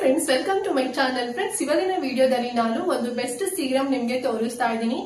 Friends welcome to my channel friends ಇವತ್ತಿನ ವಿಡಿಯೋದಲ್ಲಿ ನಾನು ಒಂದು ಬೆಸ್ಟ್ ಸೀರಮ್ ನಿಮ್ಗೆ ತೋರಿಸ್ತಾ ಇದ್ದೀನಿ.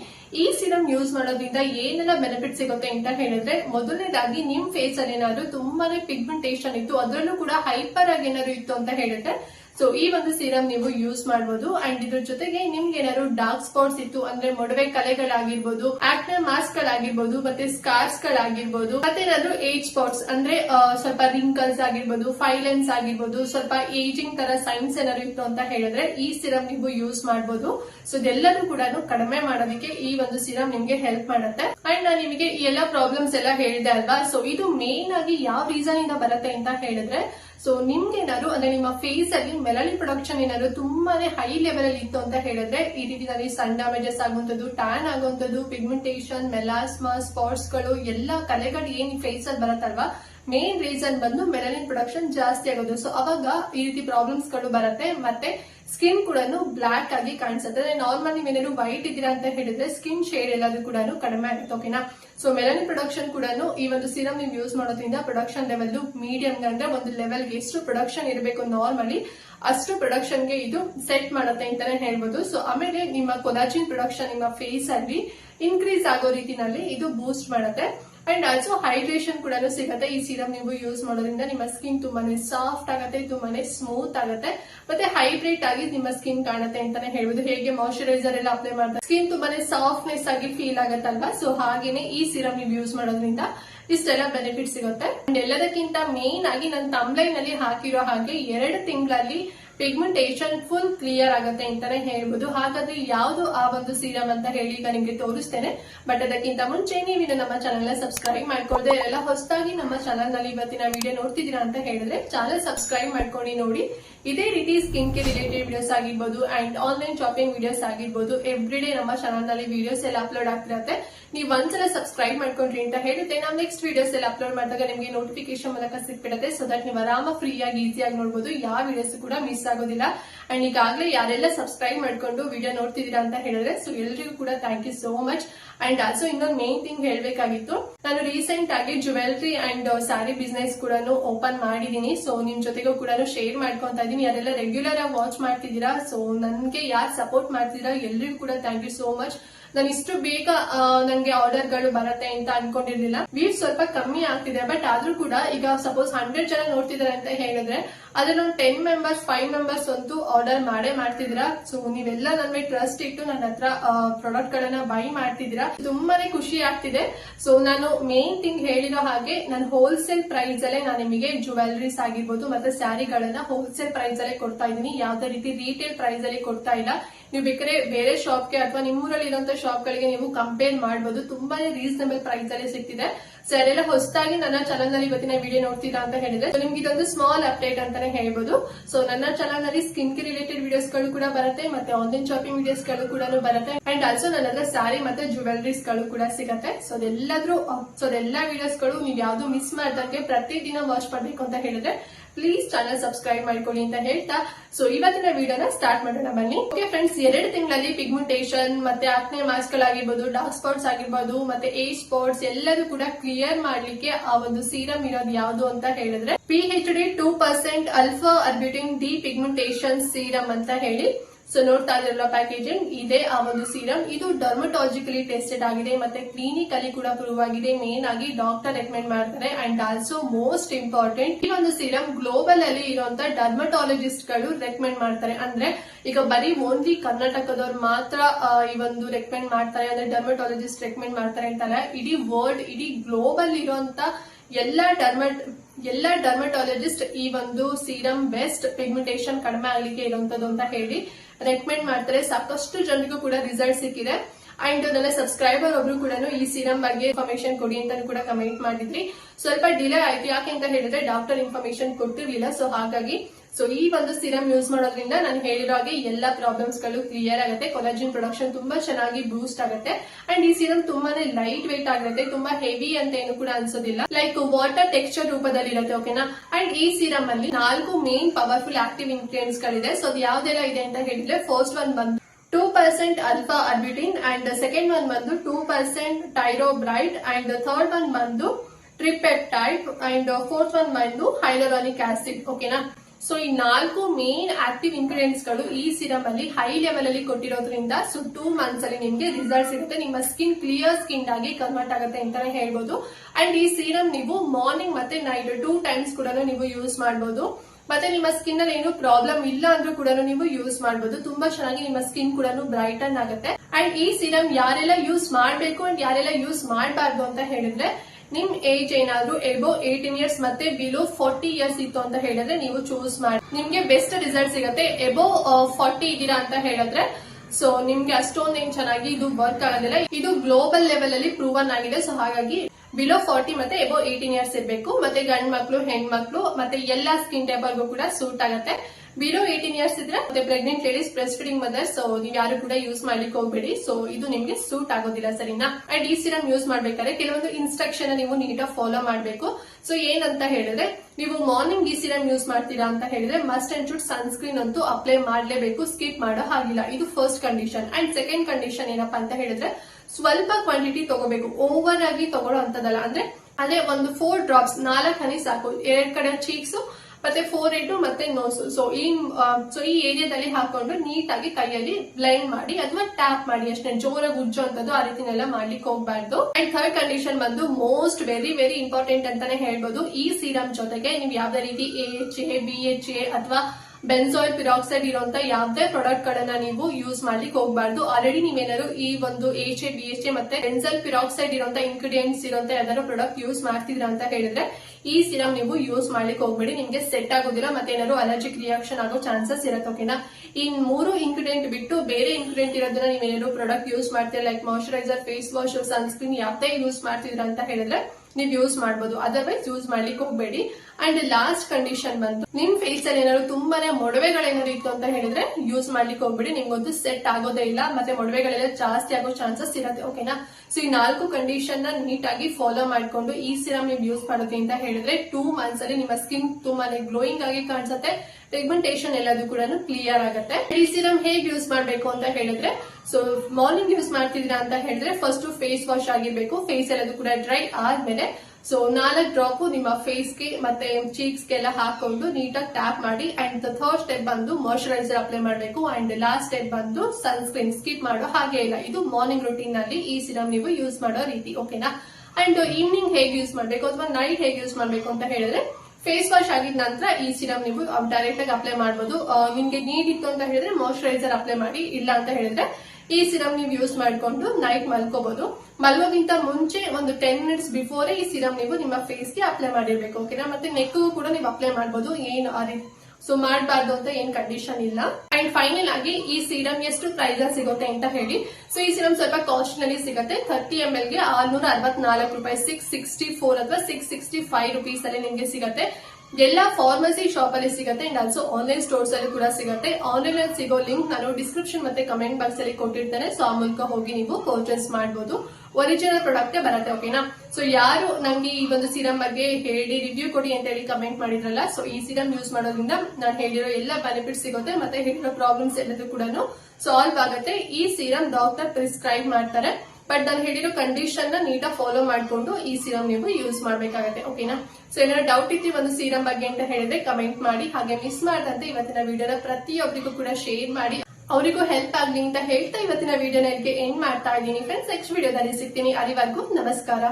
ಈ ಸೀರಮ್ ಯೂಸ್ ಮಾಡೋದ್ರಿಂದ ಏನೆಲ್ಲ ಬೆನಿಫಿಟ್ ಸಿಗುತ್ತೆ ಅಂತ ಹೇಳಿದ್ರೆ, ಮೊದಲನೇದಾಗಿ ನಿಮ್ ಫೇಸ್ ಅಲ್ಲಿ ಏನಾದ್ರು ತುಂಬಾನೇ ಪಿಗ್ಮೆಂಟೇಷನ್ ಇತ್ತು, ಅದರಲ್ಲೂ ಕೂಡ ಹೈಪರ್ ಆಗಿ ಏನಾದ್ರು ಇತ್ತು ಅಂತ ಹೇಳಿದ್ರೆ ಸೊ ಈ ಒಂದು ಸೀರಮ್ ನೀವು ಯೂಸ್ ಮಾಡಬಹುದು ಅಂಡ್ ಇದ್ರ ಜೊತೆಗೆ ನಿಮ್ಗೆ ಏನಾದ್ರು ಡಾರ್ಕ್ ಸ್ಪಾಟ್ಸ್ ಇತ್ತು ಅಂದ್ರೆ ಮೊಡವೆ ಕಲೆಗಳಾಗಿರ್ಬೋದು ಆಕ್ನ ಮಾಸ್ಕ್ ಗಳಾಗಿರ್ಬೋದು ಮತ್ತೆ ಸ್ಕಾರ್ಸ್ ಗಳಾಗಿರ್ಬೋದು ಮತ್ತೆ ಏನಾದ್ರು ಏಜ್ ಸ್ಪಾಟ್ಸ್ ಅಂದ್ರೆ ಸ್ವಲ್ಪ ರಿಂಕಲ್ಸ್ ಆಗಿರ್ಬೋದು ಫೈಲೆನ್ಸ್ ಆಗಿರ್ಬೋದು, ಸ್ವಲ್ಪ ಏಜಿಂಗ್ ತರ ಸೈನ್ಸ್ ಏನಾದ್ರು ಇತ್ತು ಅಂತ ಹೇಳಿದ್ರೆ ಈ ಸಿರಮ್ ನೀವು ಯೂಸ್ ಮಾಡಬಹುದು ಸೊ ಇದೆಲ್ಲರೂ ಕೂಡ ಕಡಿಮೆ ಮಾಡೋದಕ್ಕೆ ಈ ಒಂದು ಸಿರಮ್ ನಿಮ್ಗೆ ಹೆಲ್ಪ್ ಮಾಡುತ್ತೆ. ಅಂಡ್ ನಾನು ನಿಮಗೆ ಈ ಎಲ್ಲ ಪ್ರಾಬ್ಲಮ್ಸ್ ಎಲ್ಲ ಹೇಳಿದೆ ಅಲ್ವಾ? ಸೊ ಇದು ಮೇನ್ ಆಗಿ ಯಾವ ರೀಸನ್ ಇಂದ ಬರುತ್ತೆ ಅಂತ ಹೇಳಿದ್ರೆ ಸೊ ನಿಮ್ಗೆ ಏನಾದ್ರು, ಅಂದ್ರೆ ನಿಮ್ಮ ಫೇಸ್ ಅಲ್ಲಿ ಮೆಲನಿನ್ ಪ್ರೊಡಕ್ಷನ್ ಏನಾದ್ರು ತುಂಬಾನೇ ಹೈ ಲೆವೆಲ್ ಅಲ್ಲಿ ಇತ್ತು ಅಂತ ಹೇಳಿದ್ರೆ, ಈ ರೀತಿಯಲ್ಲಿ ಸನ್ ಡ್ಯಾಮೇಜಸ್ ಆಗುವಂಥದ್ದು ಟ್ಯಾನ್ ಆಗುವಂತದ್ದು ಪಿಗ್ಮೆಂಟೇಷನ್ ಮೆಲಾಸ್ಮಾ ಸ್ಪಾಟ್ಸ್ಗಳು, ಎಲ್ಲ ಕಲೆಗಳು ಏನ್ ಫೇಸ್ ಅಲ್ಲಿ ಬರತ್ತಲ್ವಾ? ಮೇನ್ ರೀಸನ್ ಬಂದು ಮೆಲನಿನ್ ಪ್ರೊಡಕ್ಷನ್ ಜಾಸ್ತಿ ಆಗೋದು. ಸೊ ಅವಾಗ ಈ ರೀತಿ ಪ್ರಾಬ್ಲಮ್ಸ್ಗಳು ಬರುತ್ತೆ. ಮತ್ತೆ ಸ್ಕಿನ್ ಕೂಡ ಬ್ಲಾಕ್ ಆಗಿ ಕಾಣಿಸುತ್ತೆ. ಅಂದ್ರೆ ನಾರ್ಮಲ್ ನೀವೇನಾದ್ರು ವೈಟ್ ಇದ್ದೀರಾ ಅಂತ ಹೇಳಿದ್ರೆ ಸ್ಕಿನ್ ಶೇಡ್ ಎಲ್ಲಾದ್ರೂ ಕೂಡ ಕಡಿಮೆ ಆಗುತ್ತೆ ಓಕೆನಾ ಸೊ ಮೆಲನ್ ಪ್ರೊಡಕ್ಷನ್ ಕೂಡ ಈ ಒಂದು ಸಿರಮ್ ನೀವು ಯೂಸ್ ಮಾಡೋದ್ರಿಂದ ಪ್ರೊಡಕ್ಷನ್ ಲೆವೆಲ್ ಮೀಡಿಯಂ ಅಂದ್ರೆ ಒಂದು ಲೆವೆಲ್ಗೆ ಎಷ್ಟು ಪ್ರೊಡಕ್ಷನ್ ಇರಬೇಕು ನಾರ್ಮಲಿ ಅಷ್ಟು ಪ್ರೊಡಕ್ಷನ್ಗೆ ಇದು ಸೆಟ್ ಮಾಡುತ್ತೆ ಅಂತಾನೆ ಹೇಳ್ಬೋದು. ಸೊ ಆಮೇಲೆ ನಿಮ್ಮ ಕೊಲಾಜಿನ್ ಪ್ರೊಡಕ್ಷನ್ ನಿಮ್ಮ ಫೇಸ್ ಅಲ್ಲಿ ಇನ್ಕ್ರೀಸ್ ಆಗೋ ರೀತಿನಲ್ಲಿ ಇದು ಬೂಸ್ಟ್ ಮಾಡುತ್ತೆ. ಅಂಡ್ ಆಲ್ಸೋ ಹೈಡ್ರೇಷನ್ ಕೂಡ ಸಿಗುತ್ತೆ. ಈ ಸೀರಮ್ ನೀವು ಯೂಸ್ ಮಾಡೋದ್ರಿಂದ ನಿಮ್ಮ ಸ್ಕಿನ್ ತುಂಬಾನೇ ಸಾಫ್ಟ್ ಆಗುತ್ತೆ, ತುಂಬಾನೇ ಸ್ಮೂತ್ ಆಗುತ್ತೆ. ಮತ್ತೆ ಹೈಡ್ರೇಟ್ ಆಗಿ ನಿಮ್ಮ ಸ್ಕಿನ್ ಕಾಣುತ್ತೆ ಅಂತಾನೆ ಹೇಳ್ಬೋದು. ಹೇಗೆ ಮಾಯಶ್ಚರೈಸರ್ ಎಲ್ಲ ಅಪ್ಲೈ ಮಾಡ್ತಾರೆ. ಸ್ಕಿನ್ ತುಂಬಾನೇ ಸಾಫ್ಟ್ನೆಸ್ ಆಗಿ ಫೀಲ್ ಆಗುತ್ತಲ್ವಾ? ಸೊ ಹಾಗೇನೆ ಈ ಸೀರಮ್ ನೀವು ಯೂಸ್ ಮಾಡೋದ್ರಿಂದ ಇಷ್ಟೆಲ್ಲ ಬೆನಿಫಿಟ್ ಸಿಗುತ್ತೆ. ಎಲ್ಲದಕ್ಕಿಂತ ಮೇನ್ ಆಗಿ ನನ್ನ ತಂಬ್ಲೈನ್ ಅಲ್ಲಿ ಹಾಕಿರೋ ಹಾಗೆ ಎರಡು ತಿಂಗಳಲ್ಲಿ ಪಿಗ್ಮೆಂಟೇಷನ್ ಫುಲ್ ಕ್ಲಿಯರ್ ಆಗುತ್ತೆ ಅಂತಾನೆ ಹೇಳ್ಬೋದು. ಹಾಗಾದ್ರೆ ಯಾವುದು ಆ ಒಂದು ಸೀರಮ್ ಅಂತ ಹೇಳಿ ಈಗ ನಿಮ್ಗೆ ತೋರಿಸ್ತೇನೆ. ಬಟ್ ಅದಕ್ಕಿಂತ ಮುಂಚೆ ನೀವಿನ್ನು ನಮ್ಮ ಚಾನಲ್ ಸಬ್ಸ್ಕ್ರೈಬ್ ಮಾಡ್ಕೊಳ್ದೆ ಎಲ್ಲ ಹೊಸದಾಗಿ ನಮ್ಮ ಚಾನಲ್ನಲ್ಲಿ ಇವತ್ತಿನ ವಿಡಿಯೋ ನೋಡ್ತಿದ್ದೀರಾ ಅಂತ ಹೇಳಿದ್ರೆ ಚಾನಲ್ ಸಬ್ಸ್ಕ್ರೈಬ್ ಮಾಡ್ಕೊಂಡು ನೋಡಿ. ಇದೇ ರೀತಿ ಸ್ಕಿನ್ ಕೇರ್ ರಿಲೇಟೆಡ್ ವಿಡಿಯೋಸ್ ಆಗಿರ್ಬೋದು ಅಂಡ್ ಆನ್ಲೈನ್ ಶಾಪಿಂಗ್ ವಿಡಿಯೋಸ್ ಆಗಿರ್ಬೋದು. ಎವ್ರಿ ಡೇ ನಮ್ಮ ಚಾನಲ್ನಲ್ಲಿ ವಿಡಿಯೋಸ್ ಎಲ್ಲ ಅಪ್ಲೋಡ್ ಆಗ್ತಿರತ್ತೆ. ನೀವು ಒಂದ್ಸಲ ಸಬ್ಸ್ಕ್ರೈಬ್ ಮಾಡ್ಕೊಂಡ್ರಿ ಅಂತ ಹೇಳುತ್ತೆ. ನಾವು ನೆಕ್ಸ್ಟ್ ವಿಡಿಯೋಸ್ ಎಲ್ಲ ಅಪ್ಲೋಡ್ ಮಾಡಿದಾಗ ನಿಮಗೆ ನೋಟಿಫಿಕೇಶನ್ ಮೂಲಕ ಸಿಕ್ಬಿಡುತ್ತೆ. ಸೊ ದಟ್ ನೀವು ಆರಾಮ ಫ್ರೀ ಆಗಿ ಈಸಿಯಾಗಿ ನೋಡಬಹುದು ಯಾವ ವಿಡಿಯೋಸ್ ಕೂಡ ಮಿಸ್ ಆಗೋದಿಲ್ಲ. ಅಂಡ್ ಈಗಾಗಲೇ ಯಾರೆಲ್ಲ ಸಬ್ಸ್ಕ್ರೈಬ್ ಮಾಡ್ಕೊಂಡು ವಿಡಿಯೋ ನೋಡ್ತಿದ್ದೀರಾ ಅಂತ ಹೇಳಿದ್ರೆ ಸೊ ಎಲ್ರಿಗೂ ಕೂಡ thank you so much and also ಇನ್ನೊಂದು ಮೇನ್ ಥಿಂಗ್ ಹೇಳ್ಬೇಕಾಗಿತ್ತು, ನಾನು ರೀಸೆಂಟ್ ಆಗಿ ಜುವೆಲ್ರಿ ಅಂಡ್ ಸ್ಯಾರಿ ಬಿಸ್ನೆಸ್ ಕೂಡ ಓಪನ್ ಮಾಡಿದೀನಿ. ಸೊ ನಿಮ್ ಜೊತೆಗೂ ಕೂಡ ಶೇರ್ ಮಾಡ್ಕೊಂತ ಇದೀನಿ. ಅದೆಲ್ಲ ರೆಗ್ಯುಲರ್ ಆಗಿ ವಾಚ್ ಮಾಡ್ತಿದ್ದೀರಾ? ಸೊ ನನ್ಗೆ ಯಾರು ಸಪೋರ್ಟ್ ಮಾಡ್ತಿದ್ದೀರಾ? ಎಲ್ರಿಗೂ ಕೂಡ ಥ್ಯಾಂಕ್ ಯು ಸೋ ಮಚ್ ನಾನು ಇಷ್ಟು ಬೇಗ ನನಗೆ ನಂಗೆ ಆರ್ಡರ್ಗಳು ಬರುತ್ತೆ ಅಂತ ಅನ್ಕೊಂಡಿರ್ಲಿಲ್ಲ. ವೀಟ್ ಸ್ವಲ್ಪ ಕಮ್ಮಿ ಆಗ್ತಿದೆ ಬಟ್ ಆದ್ರೂ ಕೂಡ ಈಗ ಸಪೋಸ್ ಹಂಡ್ರೆಡ್ ಜನ ನೋಡ್ತಿದ್ದಾರೆ ಅಂತ ಹೇಳಿದ್ರೆ ಅದ್ರ ನಾನು ಟೆನ್ ಮೆಂಬರ್ಸ್ ಫೈವ್ ಮೆಂಬರ್ಸ್ ಅಂತೂ ಆರ್ಡರ್ ಮಾಡೇ ಮಾಡ್ತಿದ್ದೀರಾ? ಸೊ ನೀವೆಲ್ಲ ನನ್ನ ಟ್ರಸ್ಟ್ ಇಟ್ಟು ನನ್ನ ಹತ್ರ ಪ್ರಾಡಕ್ಟ್ ಗಳನ್ನ ಬೈ ಮಾಡ್ತಿದ್ದೀರಾ? ತುಂಬಾನೇ ಖುಷಿ ಆಗ್ತಿದೆ. ಸೊ ನಾನು ಮೇನ್ ಥಿಂಗ್ ಹೇಳಿರೋ ಹಾಗೆ ನಾನು ಹೋಲ್ಸೇಲ್ ಪ್ರೈಸ್ ಅಲ್ಲೇ ನಾನು ನಿಮಗೆ ಜುವೆಲ್ರೀಸ್ ಆಗಿರ್ಬೋದು ಮತ್ತೆ ಸ್ಯಾರಿಗಳನ್ನ ಹೋಲ್ಸೇಲ್ ಪ್ರೈಸ್ ಅಲ್ಲೇ ಕೊಡ್ತಾ ಇದ್ದೀನಿ. ಯಾವ್ದೇ ರೀತಿ ರೀಟೇಲ್ ಪ್ರೈಸ್ ಅಲ್ಲಿ ಕೊಡ್ತಾ ಇಲ್ಲ. ನೀವು ಬೇಕಾದ್ರೆ ಬೇರೆ ಶಾಪ್ಗೆ ಅಥವಾ ನಿಮ್ಮೂರಲ್ಲಿ ಇರುವಂತ ಶಾಪ್ ಗಳಿಗೆ ನೀವು ಕಂಪೇರ್ ಮಾಡಬಹುದು ತುಂಬಾನೇ ರೀಸನಬಲ್ ಪ್ರೈಸ್ ಅಲ್ಲಿ ಸಿಗ್ತಿದೆ ಸೊ ಯಾರೆಲ್ಲ ಹೊಸದಾಗಿ ನನ್ನ ಚಾನಲ್ನಲ್ಲಿ ಇವತ್ತಿನ ವಿಡಿಯೋ ನೋಡ್ತೀರಾ ಅಂತ ಹೇಳಿದ್ರೆ ನಿಮ್ಗೆ ಇದೊಂದು ಸ್ಮಾಲ್ ಅಪ್ಡೇಟ್ ಅಂತಾನೆ ಹೇಳ್ಬೋದು. ಸೊ ನನ್ನ ಚಾನಲ್ನಲ್ಲಿ ಸ್ಕಿನ್ ಕೇರ್ ರಿಲೇಟೆಡ್ ವಿಡಿಯೋಸ್ಗಳು ಕೂಡ ಬರುತ್ತೆ, ಮತ್ತೆ ಆನ್ಲೈನ್ ಶಾಪಿಂಗ್ ವಿಡಿಯೋಸ್ಗಳು ಕೂಡ ಬರುತ್ತೆ. ಅಂಡ್ ಆಲ್ಸೋ ನನ್ನ ಹತ್ರ ಸ್ಯಾರಿ ಮತ್ತೆ ಜುವೆಲ್ರೀಸ್ಗಳು ಕೂಡ ಸಿಗತ್ತೆ. ಸೊ ಅದೆಲ್ಲಾದ್ರೂ ಸೊ ಅದೆಲ್ಲಾ ವಿಡಿಯೋಸ್ಗಳು ನೀವು ಯಾವ್ದು ಮಿಸ್ ಮಾಡ್ದಂಗೆ ಪ್ರತಿದಿನ ವಾಚ್ ಮಾಡ್ಬೇಕು ಅಂತ ಹೇಳಿದ್ರೆ ಪ್ಲೀಸ್ ಚಾನಲ್ ಸಬ್ಸ್ಕ್ರೈಬ್ ಮಾಡ್ಕೊಳ್ಳಿ ಅಂತ ಹೇಳ್ತಾ. ಸೊ ಇವತ್ತಿನ ವಿಡಿಯೋನ ಸ್ಟಾರ್ಟ್ ಮಾಡೋಣ ಬನ್ನಿ. ಓಕೆ ಫ್ರೆಂಡ್ಸ್ ಎರಡು ತಿಂಗಳಲ್ಲಿ ಪಿಗ್ಮೆಂಟೇಷನ್ ಮತ್ತೆ ಆಕ್ನೆ ಮಾಸ್ಕ್ ಗಳಾಗಿರ್ಬೋದು ಡಾರ್ಕ್ ಸ್ಪಾಟ್ಸ್ ಆಗಿರ್ಬೋದು, ಮತ್ತೆ ಏಜ್ ಸ್ಪಾಟ್ಸ್ ಎಲ್ಲದೂ ಕೂಡ ಕ್ಲಿಯರ್ ಮಾಡ್ಲಿಕ್ಕೆ ಆ ಒಂದು ಸೀರಮ್ ಇರೋದು ಯಾವುದು ಅಂತ ಹೇಳಿದ್ರೆ P H D two percent alpha arbutin D pigmentation serum ಅಂತ ಹೇಳಿ. ಸೊ ನೋಡ್ತಾ ಇದ್ರಲ್ಲ ಪ್ಯಾಕೇಜಿಂಗ್ ಇದೆ ಆ ಒಂದು ಸೀರಮ್ ಇದು ಡರ್ಮಟಾಲಜಿಕಲಿ ಟೆಸ್ಟೆಡ್ ಆಗಿದೆ ಮತ್ತೆ ಕ್ಲಿನಿಕಲಿ ಕೂಡ ಪ್ರೂವ್ ಆಗಿದೆ. ಮೇನ್ ಆಗಿ ಡಾಕ್ಟರ್ ರೆಕಮೆಂಡ್ ಮಾಡ್ತಾರೆ. ಅಂಡ್ ಆಲ್ಸೋ ಮೋಸ್ಟ್ ಇಂಪಾರ್ಟೆಂಟ್ ಈ ಒಂದು ಸೀರಮ್ ಗ್ಲೋಬಲ್ ಅಲ್ಲಿ ಇರುವಂತ ಡರ್ಮಟಾಲಜಿಸ್ಟ್ಗಳು ರೆಕಮೆಂಡ್ ಮಾಡ್ತಾರೆ. ಅಂದ್ರೆ ಈಗ ಬರೀ ಓನ್ಲಿ ಕರ್ನಾಟಕದವ್ರು ಮಾತ್ರ ಈ ಒಂದು ರೆಕಮೆಂಡ್ ಮಾಡ್ತಾರೆ. ಅಂದ್ರೆ ಡರ್ಮಟಾಲಜಿಸ್ಟ್ ರೆಕಮೆಂಡ್ ಮಾಡ್ತಾರೆ ಅಂತಲ್ಲ. ಇಡೀ ವರ್ಲ್ಡ್ ಇಡೀ ಗ್ಲೋಬಲ್ ಇರುವಂತ ಎಲ್ಲಾ ಡರ್ಮಟ್ ಎಲ್ಲ ಡರ್ಮಟಾಲಜಿಸ್ಟ್ ಈ ಒಂದು ಸೀರಮ್ ಬೆಸ್ಟ್ ಪಿಗ್ಮೆಂಟೇಷನ್ ಕಡಿಮೆ ಆಗ್ಲಿಕ್ಕೆ ಇರುವಂತದ್ದು ಅಂತ ಹೇಳಿ ರೆಕಮೆಂಡ್ ಮಾಡ್ತಾರೆ. ಸಾಕಷ್ಟು ಜನರಿಗೂ ಕೂಡ ರಿಸಲ್ಟ್ ಸಿಕ್ಕಿದೆ. ಅಂಡ್ ನನ್ನ ಸಬ್ಸ್ಕ್ರೈಬರ್ ಒಬ್ರು ಕೂಡ ಈ ಸೀರಮ್ ಬಗ್ಗೆ ಇನ್ಫಾರ್ಮೇಶನ್ ಕೊಡಿ ಅಂತ ಕೂಡ ಕಮೆಂಟ್ ಮಾಡಿದ್ರಿ. ಸ್ವಲ್ಪ ಡಿಲೇ ಆಯ್ತು. ಯಾಕೆ ಅಂತ ಹೇಳಿದ್ರೆ ಡಾಕ್ಟರ್ ಇನ್ಫಾರ್ಮೇಶನ್ ಕೊಟ್ಟಿರ್ಲಿಲ್ಲ ಸೊ ಹಾಗಾಗಿ ಸೊ ಈ ಒಂದು ಸಿರಮ್ ಯೂಸ್ ಮಾಡೋದ್ರಿಂದ ನಾನು ಹೇಳಿರೋ ಹಾಗೆ ಎಲ್ಲಾ ಪ್ರಾಬ್ಲಮ್ಸ್ಗಳು ಕ್ಲಿಯರ್ ಆಗುತ್ತೆ. ಕೊಲಾಜಿನ್ ಪ್ರೊಡಕ್ಷನ್ ತುಂಬಾ ಚೆನ್ನಾಗಿ ಬೂಸ್ಟ್ ಆಗುತ್ತೆ. ಅಂಡ್ ಈ ಸಿರಮ್ ತುಂಬಾನೇ ಲೈಟ್ ವೇಟ್ ಆಗುತ್ತೆ ತುಂಬಾ ಹೆವಿ ಅಂತ ಏನು ಕೂಡ ಅನ್ಸೋದಿಲ್ಲ. ಲೈಕ್ ವಾಟರ್ ಟೆಕ್ಸ್ಚರ್ ರೂಪದಲ್ಲಿ ಇರುತ್ತೆ ಓಕೆನಾ ಅಂಡ್ ಈ ಸಿರಮ್ ಅಲ್ಲಿ ನಾಲ್ಕು ಮೇನ್ ಪವರ್ಫುಲ್ ಆಕ್ಟಿವ್ ಇಂಗ್ರೀಡಿಯೆಂಟ್ಸ್ ಗಳಿದೆ. ಸೊ ಅದು ಯಾವ್ದೆಲ್ಲ ಇದೆ ಅಂತ ಹೇಳಿದ್ರೆ ಫಸ್ಟ್ ಒನ್ ಬಂದು two percent alpha arbutin and second one ಬಂದು two percent tyrobright and third one ಬಂದು ಟ್ರಿಪೆಪ್ಟೈಡ್ ಅಂಡ್ ಫೋರ್ತ್ ಒನ್ ಬಂದು ಹೈಡ್ರೋಲಿಕ್ ಆಸಿಡ್ ಓಕೆನಾ ಸೊ ಈ ನಾಲ್ಕು ಮೇನ್ ಆಕ್ಟಿವ್ ಇಂಗ್ರೀಡಿಯೆಂಟ್ಸ್ಗಳು ಈ ಸಿರಮ್ ಅಲ್ಲಿ ಹೈ ಲೆವೆಲ್ ಅಲ್ಲಿ ಕೊಟ್ಟಿರೋದ್ರಿಂದ ಸೊ ಟೂ ಮಂತ್ಸ್ ಅಲ್ಲಿ ನಿಮ್ಗೆ ರಿಸಲ್ಟ್ ಸಿಗುತ್ತೆ. ನಿಮ್ಮ ಸ್ಕಿನ್ ಕ್ಲಿಯರ್ ಸ್ಕಿನ್ ಆಗಿ ಕನ್ವರ್ಟ್ ಆಗುತ್ತೆ ಅಂತಾನೆ ಹೇಳ್ಬೋದು. ಅಂಡ್ ಈ ಸೀರಮ್ ನೀವು ಮಾರ್ನಿಂಗ್ ಮತ್ತೆ ನೈಟ್ ಟೂ ಟೈಮ್ಸ್ ಕೂಡ ನೀವು ಯೂಸ್ ಮಾಡಬಹುದು ಮತ್ತೆ ನಿಮ್ಮ ಸ್ಕಿನ್ ಅಲ್ಲಿ ಏನು ಪ್ರಾಬ್ಲಮ್ ಇಲ್ಲ ಅಂದ್ರೂ ಕೂಡ ನೀವು ಯೂಸ್ ಮಾಡಬಹುದು ತುಂಬಾ ಚೆನ್ನಾಗಿ ನಿಮ್ಮ ಸ್ಕಿನ್ ಕೂಡ ಬ್ರೈಟನ್ ಆಗುತ್ತೆ. ಅಂಡ್ ಈ ಸಿರಮ್ ಯಾರೆಲ್ಲ ಯೂಸ್ ಮಾಡಬೇಕು ಅಂಡ್ ಯಾರೆಲ್ಲ ಯೂಸ್ ಮಾಡಬಾರ್ದು ಅಂತ ಹೇಳಿದ್ರೆ ನಿಮ್ ಏಜ್ ಏನಾದ್ರು ಎಬೋ ಏಯ್ಟೀನ್ ಇಯರ್ಸ್ ಮತ್ತೆ ಬಿಲೋ ಫಾರ್ಟಿ ಇಯರ್ಸ್ ಇತ್ತು ಅಂತ ಹೇಳಿದ್ರೆ ನೀವು ಚೂಸ್ ಮಾಡಿ. ನಿಮ್ಗೆ ಬೆಸ್ಟ್ ರಿಸಲ್ಟ್ ಸಿಗುತ್ತೆ ಎಬೋ ಫಾರ್ಟಿ ಇದ್ದೀರಾ ಅಂತ ಹೇಳಿದ್ರೆ. ಸೊ ನಿಮ್ಗೆ ಅಷ್ಟೊಂದೇನ್ ಚೆನ್ನಾಗಿ ಇದು ವರ್ಕ್ ಆಗೋದಿಲ್ಲ. ಇದು ಗ್ಲೋಬಲ್ ಲೆವೆಲ್ ಅಲ್ಲಿ ಪ್ರೂವನ್ ಆಗಿದೆ. ಸೊ ಹಾಗಾಗಿ ಬಿಲೋ ಫಾರ್ಟಿ ಮತ್ತೆ ಎಬೋ ಏಯ್ಟೀನ್ ಇಯರ್ಸ್ ಇರಬೇಕು. ಮತ್ತೆ ಗಂಡ್ ಮಕ್ಳು ಹೆಣ್ಮಕ್ಳು, ಮತ್ತೆ ಎಲ್ಲಾ ಸ್ಕಿನ್ ಟೈಪ್ ಕೂಡ ಸೂಟ್ ಆಗುತ್ತೆ. ಬಿಲೋ ಏಟೀನ್ ಇಯರ್ಸ್ ಇದ್ರೆ, ಮತ್ತೆ pregnant ladies breast feeding mother so ನೀವು ಯಾರು ಕೂಡ ಯೂಸ್ ಮಾಡ್ಲಿಕ್ಕೆ ಹೋಗ್ಬೇಡಿ. ಸೊ ಇದು ನಿಮ್ಗೆ ಸೂಟ್ ಆಗೋದಿಲ್ಲ ಸರಿನಾ? ಅಂಡ್ ಈ ಸಿರಮ್ ಯೂಸ್ ಮಾಡ್ಬೇಕಾದ್ರೆ ಕೆಲವೊಂದು ಇನ್ಸ್ಟ್ರಕ್ಷನ್ ನೀವು ನೀಟಾಗಿ ಫಾಲೋ ಮಾಡಬೇಕು. ಸೊ ಏನಂತ ಹೇಳಿದ್ರೆ, ನೀವು ಮಾರ್ನಿಂಗ್ ಈ ಸಿರಮ್ ಯೂಸ್ ಮಾಡ್ತೀರಾ ಅಂತ ಹೇಳಿದ್ರೆ ಮಸ್ಟ್ ಅಂಡ್ ಶುಡ್ ಸನ್ಸ್ಕ್ರೀನ್ ಅಂತೂ ಅಪ್ಲೈ ಮಾಡಲೇಬೇಕು ಸ್ಕಿಪ್ ಮಾಡೋ ಹಾಗಿಲ್ಲ. ಇದು first condition and second condition ಏನಪ್ಪಾ ಅಂತ ಹೇಳಿದ್ರೆ, ಸ್ವಲ್ಪ ಕ್ವಾಂಟಿಟಿ ತಗೋಬೇಕು. ಓವರ್ ಆಗಿ ತಗೊಳ್ಳೋ ಅಂತದಲ್ಲ. ಅಂದ್ರೆ, ಅದೇ ಒಂದು ಫೋರ್ ಡ್ರಾಪ್ಸ್ ನಾಲ್ಕು ಹನಿ ಸಾಕು. ಎರಡ್ ಕಡೆ ಚೀಕ್ಸ್ ಮತ್ತೆ ಫೋರ್ ಇಂಟು ಮತ್ತೆ ನೋಸು ಸೊ ಈ ಸೊ ಈ ಏರಿಯಾದಲ್ಲಿ ಹಾಕೊಂಡು ನೀಟಾಗಿ ಕೈಯಲ್ಲಿ ಬ್ಲೈಂಡ್ ಮಾಡಿ ಅಥವಾ ಟ್ಯಾಪ್ ಮಾಡಿ ಅಷ್ಟೇ. ಜೋರಾಗಿ ಉಜ್ಜೋ ಅಂತದ್ದು ಆ ರೀತಿನೆಲ್ಲ ಮಾಡ್ಲಿಕ್ಕೆ ಹೋಗ್ಬಾರ್ದು. ಅಂಡ್ ಥರ್ಡ್ ಕಂಡೀಷನ್ ಬಂದು ಮೋಸ್ಟ್ ವೆರಿ ವೆರಿ ಇಂಪಾರ್ಟೆಂಟ್ ಅಂತಾನೆ ಹೇಳ್ಬೋದು. ಈ ಸೀರಮ್ ಜೊತೆಗೆ ನೀವು ಯಾವ್ದೇ ರೀತಿ A H A B H A ಅಥವಾ ಬೆನ್ಸಾಯಿಲ್ ಪಿರಾಕ್ಸೈಡ್ ಇರುವಂತ ಯಾವುದೇ ಪ್ರಾಡಕ್ಟ್ ಗಳನ್ನ ನೀವು ಯೂಸ್ ಮಾಡ್ಲಿಕ್ಕೆ ಹೋಗ್ಬಾರ್ದು. ಆಲ್ರೆಡಿ ನೀವೇನಾದ್ರು ಈ ಒಂದು H A B H A ಮತ್ತೆ ಬೆನ್ಸಾಯಿಲ್ ಪಿರಾಕ್ಸೈಡ್ ಇರುವಂತ ಇಂಗ್ರೀಡಿಯೆಂಟ್ಸ್ ಇರುವಂತ ಯಾವ್ದಾದ್ರು ಪ್ರಾಡಕ್ಟ್ ಯೂಸ್ ಮಾಡ್ತಿದ್ರ ಅಂತ ಹೇಳಿದ್ರೆ ಈ ಸಿರಮ್ ನೀವು ಯೂಸ್ ಮಾಡ್ಲಿಕ್ಕೆ ಹೋಗ್ಬೇಡಿ. ನಿಮ್ಗೆ ಸೆಟ್ ಆಗೋದಿಲ್ಲ, ಮತ್ತೆ ಏನಾದ್ರು ಅಲರ್ಜಿಕ್ ರಿಯಾಕ್ಷನ್ ಆಗೋ ಚಾನ್ಸಸ್ ಇರುತ್ತೆ ಓಕೆನಾ ಈ ಮೂರು ಇಂಗ್ರೀಡಿಯೆಂಟ್ ಬಿಟ್ಟು ಬೇರೆ ಇಂಗ್ರೀಡಿಯೆಂಟ್ ಇರೋದನ್ನ ನೀವೇನಾದ್ರು ಪ್ರಾಡಕ್ಟ್ ಯೂಸ್ ಮಾಡ್ತೀರಾ? Like moisturiser face wash sunscreen ಯಾವ್ದೇ ಯೂಸ್ ಮಾಡ್ತಿದ್ರ ಅಂತ ಹೇಳಿದ್ರೆ ನೀವು ಯೂಸ್ ಮಾಡ್ಬೋದು. ಅದರ್ವೈಸ್ ಯೂಸ್ ಮಾಡ್ಲಿಕ್ಕೆ ಹೋಗ್ಬೇಡಿ. ಅಂಡ್ ಲಾಸ್ಟ್ ಕಂಡೀಷನ್ ಬಂತು. ನಿಮ್ ಫೇಸ್ ಅಲ್ಲಿ ಏನಾದ್ರು ತುಂಬಾನೇ ಮೊಡವೆಗಳೇನಾದ್ರು ಇತ್ತು ಅಂತ ಹೇಳಿದ್ರೆ ಯೂಸ್ ಮಾಡ್ಲಿಕ್ಕೆ ಹೋಗ್ಬೇಡಿ. ನಿಮ್ಗೊಂದು ಸೆಟ್ ಆಗೋದೇ ಇಲ್ಲ. ಮತ್ತೆ ಮೊಡವೆಗಳೆಲ್ಲ ಜಾಸ್ತಿ ಆಗೋ ಚಾನ್ಸಸ್ ಇರುತ್ತೆ. ಓಕೆನಾ ಸೊ ಈ ನಾಲ್ಕು ಕಂಡೀಷನ್ನ ನೀಟಾಗಿ ಫಾಲೋ ಮಾಡ್ಕೊಂಡು ಈ ಸಿರಮ್ ನೀವು ಯೂಸ್ ಮಾಡೋದ್ರಿ ಅಂತ ಹೇಳಿದ್ರೆ ಟೂ ಮಂತ್ಸ್ ಅಲ್ಲಿ ನಿಮ್ಮ ಸ್ಕಿನ್ ತುಂಬಾನೇ ಗ್ಲೋಯಿಂಗ್ ಆಗಿ ಕಾಣಿಸುತ್ತೆ. ಪಿಗ್ಮೆಂಟೇಷನ್ ಎಲ್ಲದೂ ಕೂಡ ಕ್ಲಿಯರ್ ಆಗುತ್ತೆ. ಈ ಸಿರಮ್ ಹೇಗೆ ಯೂಸ್ ಮಾಡಬೇಕು ಅಂತ ಹೇಳಿದ್ರೆ ಸೊ ಮಾರ್ನಿಂಗ್ ಯೂಸ್ ಮಾಡ್ತಿದೀರಾ ಅಂತ ಹೇಳಿದ್ರೆ ಫಸ್ಟ್ ಫೇಸ್ ವಾಶ್ ಆಗಿರ್ಬೇಕು. ಫೇಸ್ ಎಲ್ಲದೂ ಕೂಡ ಡ್ರೈ ಆದ್ಮೇಲೆ ಸೊ ನಾಲ್ಕು ಡ್ರಾಪ್ ನಿಮ್ಮ ಫೇಸ್ಗೆ ಮತ್ತೆ ಚೀಕ್ಸ್ಗೆಲ್ಲ ಹಾಕೊಂಡು ನೀಟಾಗಿ ಟ್ಯಾಪ್ ಮಾಡಿ ಅಂಡ್ ದ ಥರ್ಡ್ ಸ್ಟೆಪ್ ಬಂದು ಮಾಯಶ್ಚರೈಸರ್ ಅಪ್ಲೈ ಮಾಡಬೇಕು. ಅಂಡ್ ಲಾಸ್ಟ್ ಸ್ಟೆಪ್ ಬಂದು ಸನ್ಸ್ಕ್ರೀನ್ ಸ್ಕಿಪ್ ಮಾಡೋ ಹಾಗೆ ಇಲ್ಲ. ಇದು ಮಾರ್ನಿಂಗ್ ರುಟೀನ್ನಲ್ಲಿ ಈ ಸಿರಮ್ ನೀವು ಯೂಸ್ ಮಾಡೋ ರೀತಿ ಓಕೆನಾ ಅಂಡ್ ಈವ್ನಿಂಗ್ ಹೇಗೆ ಯೂಸ್ ಮಾಡಬೇಕು? ಅಥವಾ ನೈಟ್ ಹೇಗೆ ಯೂಸ್ ಮಾಡಬೇಕು ಅಂತ ಹೇಳಿದ್ರೆ ಫೇಸ್ ವಾಶ್ ಆಗಿದ ನಂತರ ಈ ಸಿರಮ್ ನೀವು ಡೈರೆಕ್ಟ್ ಆಗಿ ಅಪ್ಲೈ ಮಾಡಬಹುದು ನಿಮ್ಗೆ ನೀಡ್ ಇತ್ತು ಅಂತ ಹೇಳಿದ್ರೆ ಮಾಯಶ್ಚರೈಸರ್ ಅಪ್ಲೈ ಮಾಡಿ, ಇಲ್ಲ ಅಂತ ಹೇಳಿದ್ರೆ ಈ ಸಿರಮ್ ನೀವು ಯೂಸ್ ಮಾಡ್ಕೊಂಡು ನೈಟ್ ಮಲ್ಕೋಬಹುದು ಮಲ್ಗೋಗಿಂತ ಮುಂಚೆ ಒಂದು ಟೆನ್ ಮಿನಿಟ್ಸ್ ಬಿಫೋರ್ ಈ ಸಿರಮ್ ನೀವು ನಿಮ್ಮ ಫೇಸ್ಗೆ ಅಪ್ಲೈ ಮಾಡಿರ್ಬೇಕು ಓಕೆನಾ ಮತ್ತೆ ನೆಕ್ಗೂ ಕೂಡ ನೀವು ಅಪ್ಲೈ ಮಾಡಬಹುದು ಏನು ಸೊ ಮಾಡಬಾರ್ದು ಅಂತ ಏನ್ ಕಂಡೀಷನ್ ಇಲ್ಲ. ಅಂಡ್ ಫೈನಲ್ ಆಗಿ ಈ ಸೀರಮ್ ಎಷ್ಟು ಪ್ರೈಸ್ ಅಲ್ಲಿ ಸಿಗುತ್ತೆ ಅಂತ ಹೇಳಿ. ಸೊ ಈ ಸೀರಮ್ ಸ್ವಲ್ಪ ಕಾಸ್ಟ್ನಲ್ಲಿ ಸಿಗುತ್ತೆ. ಥರ್ಟಿ ಎಂ ಎಲ್ಗೆ ಆರ್ನೂರ ಅರವತ್ನಾಲ್ಕು ರೂಪಾಯಿ ಸಿಕ್ಸ್ ಸಿಕ್ಸ್ಟಿ ಫೋರ್ ಅಥವಾ ಸಿಕ್ಸ್ ಸಿಕ್ಸ್ಟಿ ಫೈವ್ ರುಪೀಸ್ ಅಲ್ಲಿ ನಿಮ್ಗೆ ಸಿಗುತ್ತೆ. ಎಲ್ಲ ಫಾರ್ಮಸಿ ಶಾಪ್ ಅಲ್ಲಿ ಸಿಗುತ್ತೆ ಅಂಡ್ ಆಲ್ಸೋ ಆನ್ಲೈನ್ ಸ್ಟೋರ್ಸ್ ಅಲ್ಲಿ ಕೂಡ ಸಿಗುತ್ತೆ. ಆನ್ಲೈನ್ ಅಲ್ಲಿ ಸಿಗೋ ಲಿಂಕ್ ನಾನು ಡಿಸ್ಕ್ರಿಪ್ಷನ್ ಮತ್ತೆ ಕಮೆಂಟ್ ಬಾಕ್ಸ್ ಅಲ್ಲಿ ಕೊಟ್ಟಿರ್ತಾನೆ. ಸೊ ಆ ಮೂಲಕ ಹೋಗಿ ನೀವು ಪರ್ಚೇಸ್ ಮಾಡಬಹುದು ಒರಿಜಿನಲ್ ಪ್ರಾಡಕ್ಟ್ ಬರುತ್ತೆ ಓಕೆನಾ ಸೊ ಯಾರು ನಂಗೆ ಈ ಒಂದು ಸಿರಮ್ ಬಗ್ಗೆ ಹೇಳಿ ರಿವ್ಯೂ ಕೊಡಿ ಅಂತ ಹೇಳಿ ಕಮೆಂಟ್ ಮಾಡಿದ್ರಲ್ಲ ಸೊ ಈ ಸಿರಮ್ ಯೂಸ್ ಮಾಡೋದ್ರಿಂದ ನಾನು ಹೇಳಿರೋ ಎಲ್ಲ ಬೆನಿಫಿಟ್ ಸಿಗುತ್ತೆ ಮತ್ತೆ ಹೇಳಿರೋ ಪ್ರಾಬ್ಲಮ್ಸ್ ಎಲ್ಲದೂ ಕೂಡ ಸಾಲ್ವ್ ಆಗುತ್ತೆ. ಈ ಸಿರಮ್ ಡಾಕ್ಟರ್ ಪ್ರಿಸ್ಕ್ರೈಬ್ ಮಾಡ್ತಾರೆ. ಬಟ್ ನಾನು ಹೇಳಿರೋ ಕಂಡೀಷನ್ನ ನೀಟಾಗಿ ಫಾಲೋ ಮಾಡ್ಕೊಂಡು ಈ ಸಿರಮ್ ನೀವು ಯೂಸ್ ಮಾಡ್ಬೇಕಾಗತ್ತೆ ಓಕೆನಾ ಸೊ ಏನಾದ್ರು ಡೌಟ್ ಇತ್ತು ಒಂದು ಸಿರಮ್ ಬಗ್ಗೆ ಅಂತ ಹೇಳಿದ್ರೆ ಕಮೆಂಟ್ ಮಾಡಿ, ಹಾಗೆ ಮಿಸ್ ಮಾಡದಂತೆ ಇವತ್ತಿನ ವಿಡಿಯೋನ ಪ್ರತಿಯೊಬ್ಬರಿಗೂ ಕೂಡ ಶೇರ್ ಮಾಡಿ. ಅವರಿಗೂ ಹೆಲ್ಪ್ ಆಗ್ಲಿ ಅಂತ ಹೇಳ್ತಾ ಇವತ್ತಿನ ವಿಡಿಯೋನ ಎಂಡ್ ಮಾಡ್ತಾ ಇದ್ದೀನಿ. ಫ್ರೆಂಡ್ಸ್ ನೆಕ್ಸ್ಟ್ ವಿಡಿಯೋದಲ್ಲಿ ಸಿಗ್ತೀನಿ. ಅಲ್ಲಿವರೆಗೂ ನಮಸ್ಕಾರ.